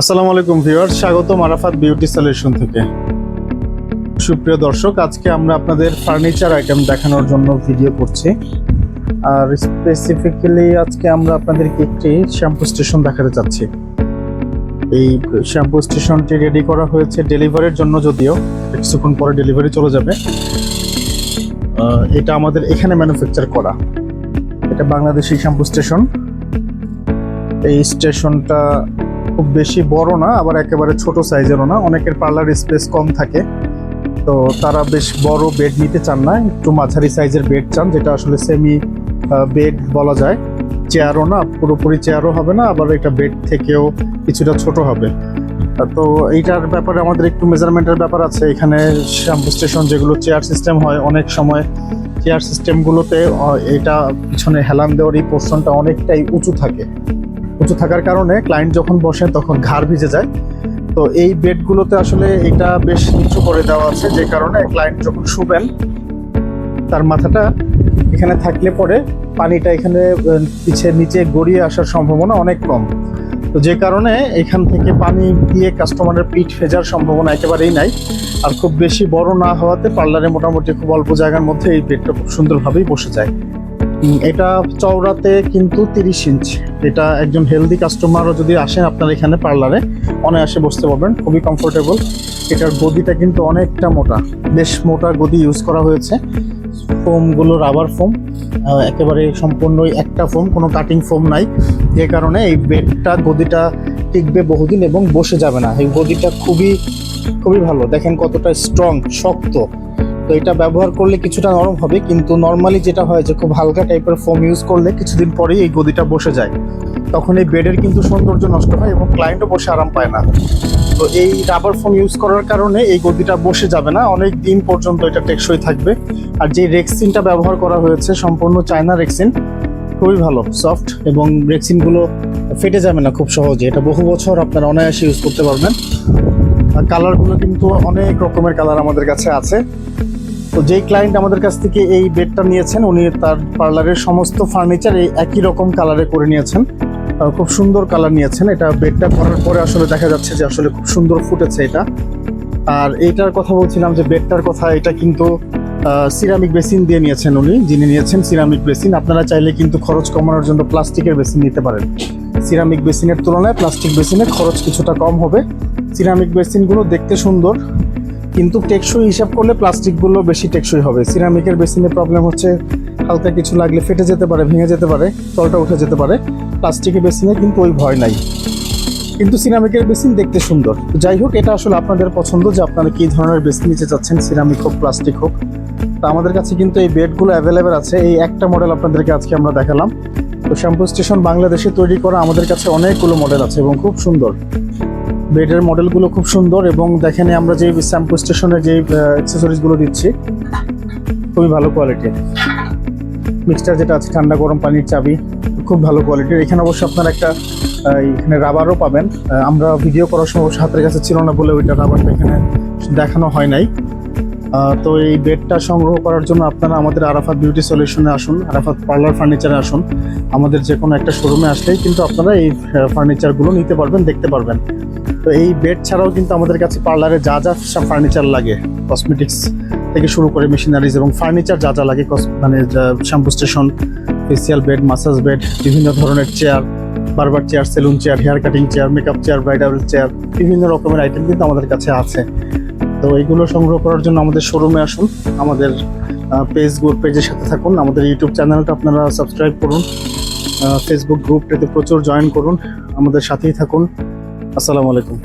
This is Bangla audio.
আসসালামু আলাইকুম ভিউয়ার্স, স্বাগতম আরাফাত বিউটি সলিউশন থেকে। সুপ্রিয় দর্শক, আজকে আমরা আপনাদের ফার্নিচার আইটেম দেখানোর জন্য ভিডিও করছি। আর স্পেসিফিক্যালি আজকে আমরা আপনাদেরকে একটি শ্যাম্পু স্টেশন দেখাতে চাচ্ছি। এই শ্যাম্পু স্টেশনটি রেডি করা হয়েছে ডেলিভারির জন্য যদিও, কিছুক্ষণ পরে ডেলিভারি চলে যাবে। এটা আমাদের এখানে ম্যানুফ্যাকচার করা। এটা বাংলাদেশি শ্যাম্পু স্টেশন। এই স্টেশনটা খুব বেশি বড় না, আবার একেবারে ছোট সাইজেরও না। অনেকের পার্লার স্পেস কম থাকে। তো তারা বেশ বড় বেড নিতে চান না, একটু মাঝারি সাইজের বেড চান, যেটা আসলে সেমি বেড বলা যায়। চেয়ারও না, পুরোপুরি চেয়ারও হবে না, আবার এটা বেড থেকেও কিছুটা ছোট হবে। তো এইটার ব্যাপারে আমাদের একটু মেজারমেন্টের ব্যাপার আছে। এখানে শ্যাম্পু স্টেশন যেগুলো চেয়ার সিস্টেম হয়, অনেক সময় চেয়ার সিস্টেমগুলোতে এটা পিছনে হেলান দেওয়ার এই পোর্শনটা অনেকটাই উঁচু থাকে। উঁচু থাকার কারণে ক্লায়েন্ট যখন বসেন তখন ঘাড় ভিজে যায়। তো এই বেডগুলোতে আসলে এটা বেশ নিচু করে দেওয়া আছে, যে কারণে ক্লায়েন্ট যখন শুবেন, তার মাথাটা এখানে থাকলে পরে পানিটা এখানে পিছে নিচে গড়িয়ে আসার সম্ভাবনা অনেক কম। তো যে কারণে এখান থেকে পানি দিয়ে কাস্টমারের পিঠ ভেজার সম্ভাবনা একেবারেই নাই। আর খুব বেশি বড় না হওয়াতে পার্লারে মোটামুটি খুব অল্প জায়গার মধ্যে এই বেডটা খুব সুন্দরভাবেই বসে যায়। এটা চওড়াতে কিন্তু তিরিশ ইঞ্চ এটা একজন হেলদি কাস্টমারও যদি আসেন আপনার এখানে পার্লারে অনায়াসে বসতে পারবেন, খুবই কমফোর্টেবল এটার গদিটা কিন্তু অনেকটা মোটা, বেশ মোটা গদি ইউজ করা হয়েছে। ফোমগুলো রাবার ফোম একেবারে সম্পূর্ণই একটা ফোম কোনো কাটিং ফোম নাই। যে কারণে এই বেডটা গদিটা টিকবে বহুদিন এবং বসে যাবে না। এই গদিটা খুবই খুবই ভালো। দেখেন কতটা স্ট্রং শক্ত। এটা ব্যবহার করলে কিছুটা নরম হবে, কিন্তু নর্মালি যেটা হয় যে খুব হালকা টাইপের ফোম ইউজ করলে কিছুদিন পরেই এই গদিটা বসে যায়। তখন এই বেডের কিন্তু সৌন্দর্য নষ্ট হয় এবং ক্লায়েন্টও বসে আরাম পায় না। তো এই রাবার ফোম ইউজ করার কারণে এই গদিটা বসে যাবে না, অনেক দিন পর্যন্ত এটা টেকসই থাকবে। আর যে রেক্সিনটা ব্যবহার করা হয়েছে, সম্পূর্ণ চায়না রেক্সিন খুবই ভালো সফট এবং রেক্সিনগুলো ফেটে যাবে না খুব সহজে। এটা বহু বছর আপনারা অনায়াসে ইউজ করতে পারবেন। আর কালারগুলো কিন্তু অনেক রকমের কালার আমাদের কাছে আছে। তো যেই ক্লায়েন্ট আমাদের কাছ থেকে এই বেডটা নিয়েছেন, উনি তার পার্লারের সমস্ত ফার্নিচার এই একই রকম কালারে করে নিয়েছেন। খুব সুন্দর কালার নিয়েছেন। এটা বেডটা করার পরে আসলে দেখা যাচ্ছে যে আসলে খুব সুন্দর ফুটেছে এটা। আর এইটার কথা বলছিলাম যে বেডটার কথা, এটা কিন্তু সিরামিক বেসিন দিয়ে নিয়েছেন উনি, যিনি নিয়েছেন সিরামিক বেসিন। আপনারা চাইলে কিন্তু খরচ কমানোর জন্য প্লাস্টিকের বেসিন নিতে পারেন। সিরামিক বেসিনের তুলনায় প্লাস্টিক বেসিনের খরচ কিছুটা কম হবে। সিরামিক বেসিনগুলো দেখতে সুন্দর। কিন্তু টেকসই হিসাব করলে প্লাস্টিকগুলো বেশি টেকসই হবে। সিরামিকের বেসিনে প্রবলেম হচ্ছে, হালকা কিছু লাগলে ফেটে যেতে পারে, ভেঙে যেতে পারে, তলটা উঠে যেতে পারে। প্লাস্টিকের বেসিনে কিন্তু ওই ভয় নাই। কিন্তু সিরামিকের বেসিন দেখতে সুন্দর। যাই হোক, এটা আসলে আপনাদের পছন্দ যে আপনারা কী ধরনের বেসিন নিতে চাচ্ছেন, সিরামিক হোক, প্লাস্টিক হোক। তা আমাদের কাছে কিন্তু এই বেডগুলো অ্যাভেলেবেল আছে। এই একটা মডেল আপনাদেরকে আজকে আমরা দেখালাম। তো শ্যাম্পু স্টেশন বাংলাদেশে তৈরি করা আমাদের কাছে অনেকগুলো মডেল আছে এবং খুব সুন্দর। বেডের মডেলগুলো খুব সুন্দর এবং দেখেন আমরা যে শ্যাম্পু স্টেশনে যে অ্যাক্সেসরিজগুলো দিচ্ছি, খুবই ভালো কোয়ালিটির মিক্সচার যেটা আছে, ঠান্ডা গরম পানির চাবি, খুব ভালো কোয়ালিটির এখানে অবশ্য আপনার একটা এখানে রাবারও পাবেন। আমরা ভিডিও করার সময় হাতের কাছে ছিল না বলে ওইটা রাবারটা এখানে দেখানো হয় নাই। তো এই বেডটা সংগ্রহ করার জন্য আপনারা আমাদের আরাফাত বিউটি সলিউশনে আসুন, আরাফাত পার্লার ফার্নিচারে আসুন। আমাদের যে কোনো একটা শোরুমে আসলেই কিন্তু আপনারা এই ফার্নিচারগুলো নিতে পারবেন, দেখতে পারবেন। তো এই বেড ছাড়াও কিন্তু আমাদের কাছে পার্লারে যা যা ফার্নিচার লাগে, কসমেটিক্স থেকে শুরু করে মেশিনারিজ এবং ফার্নিচার যা যা লাগে মানে shampoo station, facial bed, massage bed, বিভিন্ন ধরনের chair, barber chair, salon chair, hair cutting chair, makeup chair, bridal chair, বিভিন্ন রকমের আইটেম কিন্তু আমাদের কাছে আছে। তো এইগুলো সংগ্রহ করার জন্য আমাদের শোরুমে আসুন, আমাদের পেজ গ্রুপ পেজের সাথে থাকুন, আমাদের ইউটিউব চ্যানেলটা আপনারা সাবস্ক্রাইব করুন ফেসবুক গ্রুপটাতে প্রচুর জয়েন করুন, আমাদের সাথেই থাকুন। আসসালামু আলাইকুম।